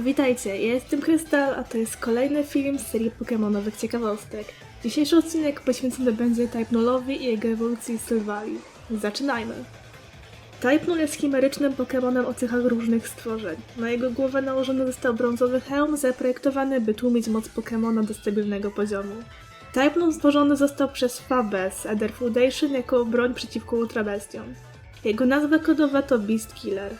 Witajcie, ja jestem Krystal, a to jest kolejny film z serii Pokemonowych ciekawostek. Dzisiejszy odcinek poświęcony będzie Typnulowi i jego ewolucji Sylwali. Zaczynajmy! Typnul jest chimerycznym Pokemonem o cechach różnych stworzeń. Na jego głowę nałożony został brązowy hełm zaprojektowany, by tłumić moc Pokemona do stabilnego poziomu. Typnul stworzony został przez Fabes Eder Foundation jako broń przeciwko ultrabestiom. Jego nazwa kodowa to Beast Killer.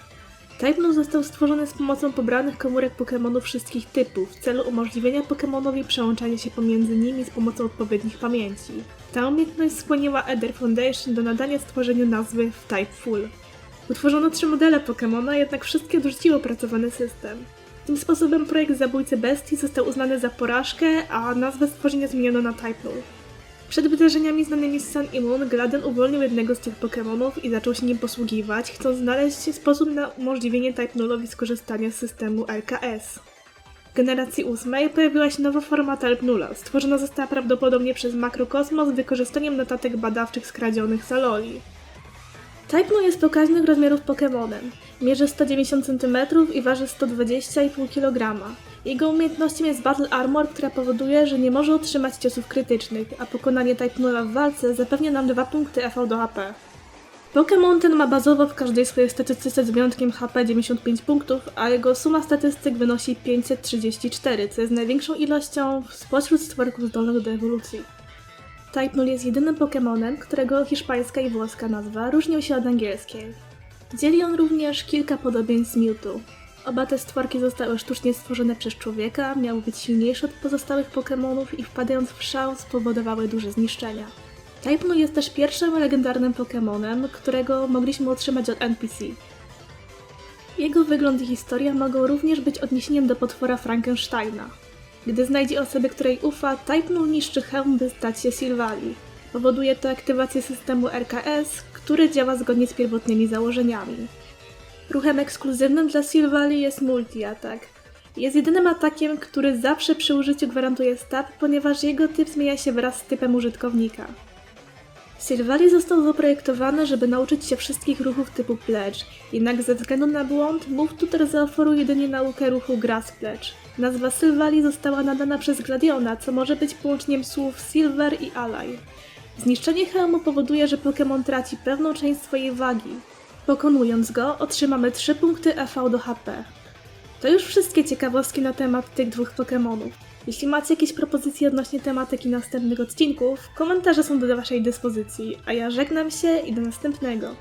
Typnul został stworzony z pomocą pobranych komórek Pokemonów wszystkich typów w celu umożliwienia Pokemonowi przełączania się pomiędzy nimi z pomocą odpowiednich pamięci. Ta umiejętność skłoniła Eder Foundation do nadania stworzeniu nazwy w Type Full. Utworzono trzy modele Pokemona, jednak wszystkie odrzuciły opracowany system. Tym sposobem projekt Zabójcy Bestii został uznany za porażkę, a nazwę stworzenia zmieniono na Typnul. Przed wydarzeniami znanymi z Sun i Moon, Gladen uwolnił jednego z tych Pokemonów i zaczął się nim posługiwać, chcąc znaleźć sposób na umożliwienie Typenulowi skorzystania z systemu LKS. W generacji ósmej pojawiła się nowa forma Typenula. Stworzona została prawdopodobnie przez Makrokosmos z wykorzystaniem notatek badawczych skradzionych z Aloli. Typenul jest pokaźnych rozmiarów Pokemonem. Mierzy 190 cm i waży 120,5 kg. Jego umiejętnością jest Battle Armor, która powoduje, że nie może otrzymać ciosów krytycznych, a pokonanie Typenula w walce zapewnia nam 2 punkty FV do HP. Pokémon ten ma bazowo w każdej swojej statystyce z wyjątkiem HP 95 punktów, a jego suma statystyk wynosi 534, co jest największą ilością spośród stworków zdolnych do ewolucji. Typenul jest jedynym Pokémonem, którego hiszpańska i włoska nazwa różnią się od angielskiej. Dzieli on również kilka podobieństw z Mewtwo. Oba te stworki zostały sztucznie stworzone przez człowieka, miały być silniejsze od pozostałych Pokémonów i wpadając w szał spowodowały duże zniszczenia. Typenul jest też pierwszym legendarnym Pokémonem, którego mogliśmy otrzymać od NPC. Jego wygląd i historia mogą również być odniesieniem do potwora Frankensteina. Gdy znajdzie osobę, której ufa, Typenul niszczy hełm, by stać się Silvali. Powoduje to aktywację systemu RKS, który działa zgodnie z pierwotnymi założeniami. Ruchem ekskluzywnym dla Silvali jest multi-atak. Jest jedynym atakiem, który zawsze przy użyciu gwarantuje stat, ponieważ jego typ zmienia się wraz z typem użytkownika. Silvali został zaprojektowany, żeby nauczyć się wszystkich ruchów typu Pledge, jednak ze względu na błąd Move Tutor zaoferuje jedynie naukę ruchu Grass Pledge. Nazwa Silvali została nadana przez Gladiona, co może być połączeniem słów Silver i Ally. Zniszczenie hełmu powoduje, że Pokémon traci pewną część swojej wagi. Pokonując go, otrzymamy 3 punkty EV do HP. To już wszystkie ciekawostki na temat tych dwóch Pokémonów. Jeśli macie jakieś propozycje odnośnie tematyki następnych odcinków, komentarze są do Waszej dyspozycji, a ja żegnam się i do następnego.